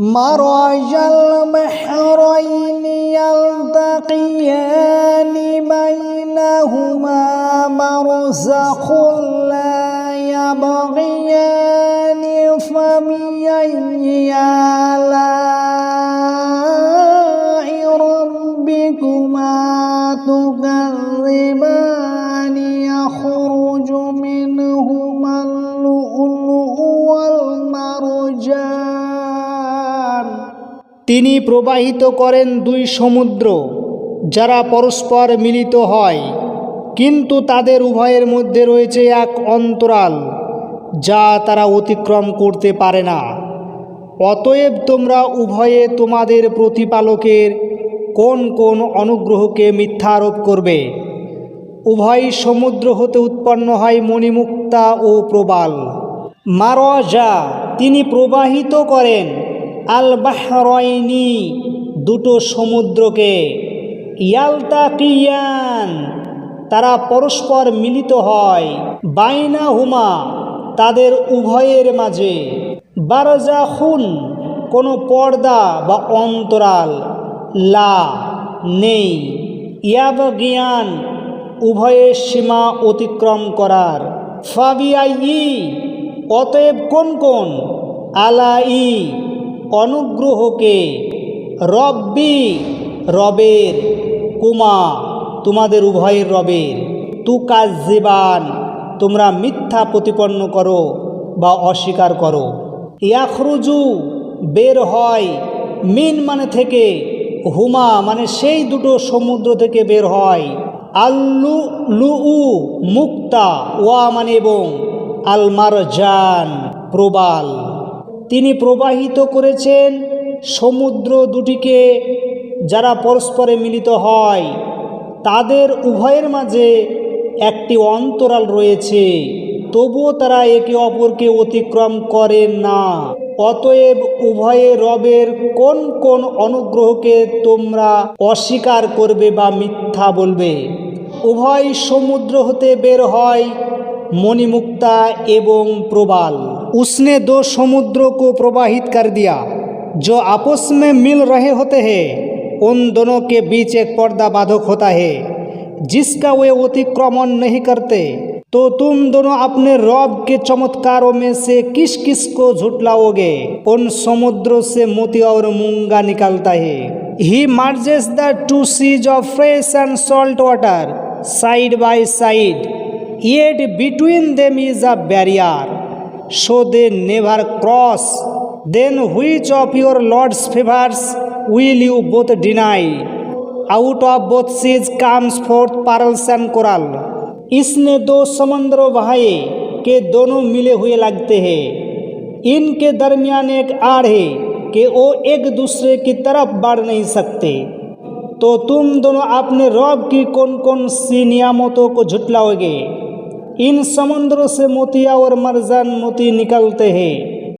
مرج البحرين يلتقيان بينهما برزخ لا يبغيان فبأي آلاء ربكما تكذبان তিনি প্রবাহিত করেন দুই সমুদ্র, যারা পরস্পর মিলিত হয়, কিন্তু তাদের উভয়ের মধ্যে রয়েছে এক অন্তরাল, যা তারা অতিক্রম করতে পারে না। অতএব তোমরা উভয়ে তোমাদের প্রতিপালকের কোন কোন অনুগ্রহকে মিথ্যা আরোপ করবে? উভয় সমুদ্র হতে উৎপন্ন হয় মণিমুক্তা ও প্রবাল। মারজা তিনি প্রবাহিত করেন আল বাহরাইনি দুটো সমুদ্রকে। ইয়ালতা কিয়ান তারা পরস্পর মিলিত হয়। বাইনা হুমা তাদের উভয়ের মাঝে। বারজা খুন কোনো পর্দা বা অন্তরাল। লা, নেই। ইয়াব জ্ঞান উভয়ের সীমা অতিক্রম করার। ফাবিয়াই অতএব কোন কোন? আলাই অনুগ্রহকে রব্বি রবের কুমা, তোমাদের উভয়ের রবের। তু কাজিবান তোমরা মিথ্যা প্রতিপন্ন করো বা অস্বীকার করো। ইয়াখরুজু, বের হয়, মিন মানে থেকে, হুমা মানে সেই দুটো সমুদ্র থেকে বের হয়। আল্লু লু মুক্তা, ওয়া মানে এবং আলমার জান প্রবাল। তিনি প্রবাহিত করেছেন সমুদ্র দুটিকে যারা পরস্পরে মিলিত হয়। তাদের উভয়ের মাঝে একটি অন্তরাল রয়েছে। তবুও তারা একে অপরকে অতিক্রম করেন না। অতএব উভয়ে রবের কোন কোন অনুগ্রহকে তোমরা অস্বীকার করবে বা মিথ্যা বলবে? উভয় সমুদ্র হতে বের হয় মণিমুক্তা এবং প্রবাল। उसने दो समुद्रों को प्रवाहित कर दिया जो आपस में मिल रहे होते हैं। उन दोनों के बीच एक पर्दा बाधक होता है जिसका वे अतिक्रमण नहीं करते। तो तुम दोनों अपने रब के चमत्कारों में से किस किस को झुटलाओगे उन समुद्रों से मोती और मूँगा निकालता है। He merges the two seas of fresh and salt water side by side yet between them is a barrier, so they never cross then which of your Lord's favours will you both deny out of both seas comes forth pearls and coral इसने दो समंद्रो भाई के दोनों मिले हुए लगते हैं। इनके दरमियान एक आड़ है, कि वो एक दूसरे की तरफ़ बढ़ नहीं सकते। तो तुम दोनों अपने रब की कौन कौन सी नियामतों को झुटलाओगे? इन समुद्रों से मोतिया और मरजान मोती निकलते हैं।